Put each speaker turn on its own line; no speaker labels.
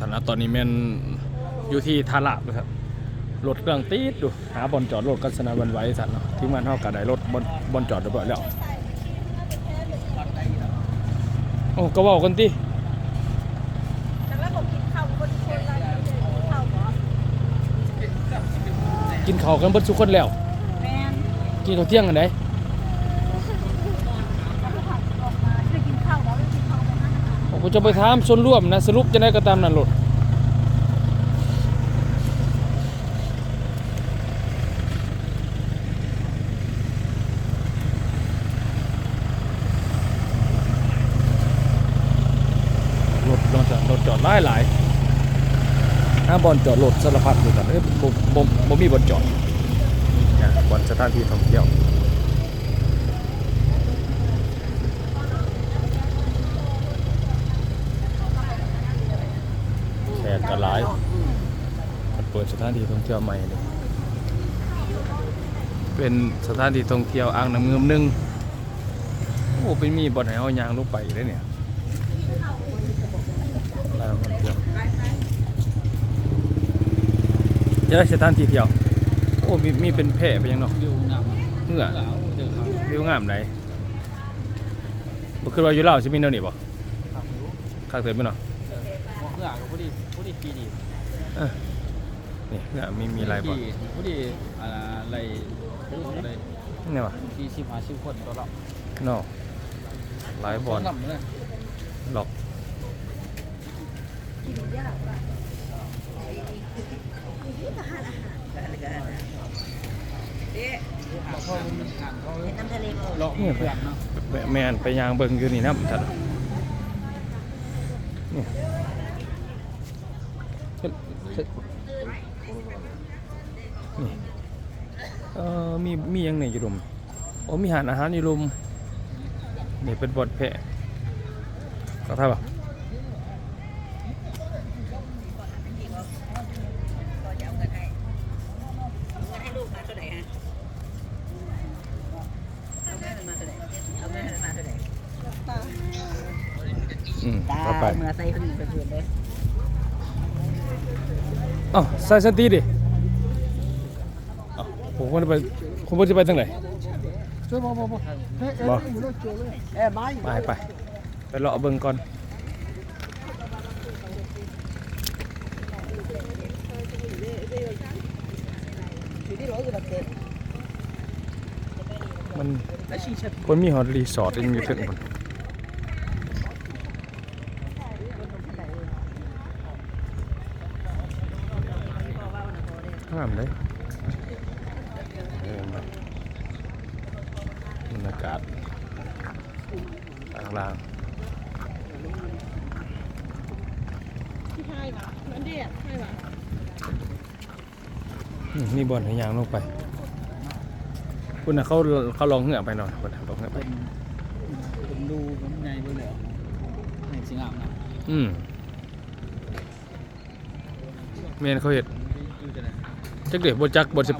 ฐานะตอนนี้แม่นอยู่ที่ทาระนะครับรถเครื่องติดดูหาบอลจอดรถกันสนานหวันไหว้สันเนาะที่มันเท่ากับได้รถบอลบอลจอดเรียบร้อยแล้วโอ้ก็เว่ากันติ
แต่แล้วผมกินข้าวคนคนละข้าวหมอ
กินข้าวกันเบิดทุกคนแล้ว
แมน
กินข้าวเที่ยงกันไหน
เขาไปผัดออกมาจะกินข้าวหมอไม่กินข้าวหมอนั่นนะคะ
ผมจะไปถามส่วนร่วมนะสรุปจะได้ก็ตามนั้นรถรถรถจอดรถจอดหลายหลายห้าบอลจอดรถสารพัดเลยแต่เอ้ยบ่บ่บ่มีบอลจอดนะบอลสถานที่ท่องเที่ยว แขกก็หลายมันเปิดสถานที่ท่องเที่ยวใหม่เลยเป็นสถานที่ท่องเที่ยวอ่างน้ำเงิมหนึ่งโอ้เป็นมีบ่อนให้เอายางลงไปเลยเนี่ยอ่างท่องเที่ยวจะได้สถานที่เที่ยว โอ้มีมีเป็นแพร่ไปยังเนาะ
วิวงาม
เมื่อ
เหลาเจอครับ
วิวงามไหนบ่คือว่าอยู่ลาวสิมีแนวนี้บ่
ครับรู้
คักเถิดบ่เนาะ
เออเหมาะเพื่อกับผู้ดีผู้ดีปีดี
นี่เมื่อมีมีหลายบ่อน
ผู้ดีอะไรอะไรอะไร
นี่วะ
ปีชิมหาชิมคนตัวเรา
เนาะหลายบ่อน
ลำเลย
หลอก
เพราะมันอ่านเขา
น้ำทะเลหมด
เลาะเพื่อนเนาะ
แม่นไปยางเบิ่งอยู่นี่นะท่านนี่เฮ็ดเฮ็ด นี่เอ่อมีมีหยังไหนอยู่รุมโอ้มีหารอาหารอยู่รุมนี่เป็นบอดแพะก็ท่าบ่
ก็จะเอาเงินให้เอาเงินให้ลูกมาเท่าไหร่ฮะเอาเงินมาเท่าไหร่เอาเงินมาเท่าไหร่
อืม
ตา
ต่อไป
เมื่อใส่คนอื่นไปเพื่อนเลย
เอ้าใส่สันติดิเอ้าผมควรจะไปผมควรจะไปทางไหน
ช่วยบอกบอกบอก
บ่
เอ้ยไม่
ไปไปไปเลาะเบิ่งก่อน
อยู่ที่รถอยู่แบบเด็ด
มัน
และชิงชัด
มันมีฮอตรีสอร์ทอยู่ถึงมัน งามเลยเออมันบรรยากาศต่างล่าง
ใช่ป่ะนั่นเดียใช่ป่ะ
อืมนี่บอลให้ยางลงไป คุณน่ะเขาเขาลองเหงือกไปหน่อยคุณน่ะลองเหงือกไป
เป็นเป็นดูมันไงไปเลยในสิงห์อ่างนะ
อืมเมนเขาเห็ด
อยู่จะไหน
จักเด็กบจักบสิ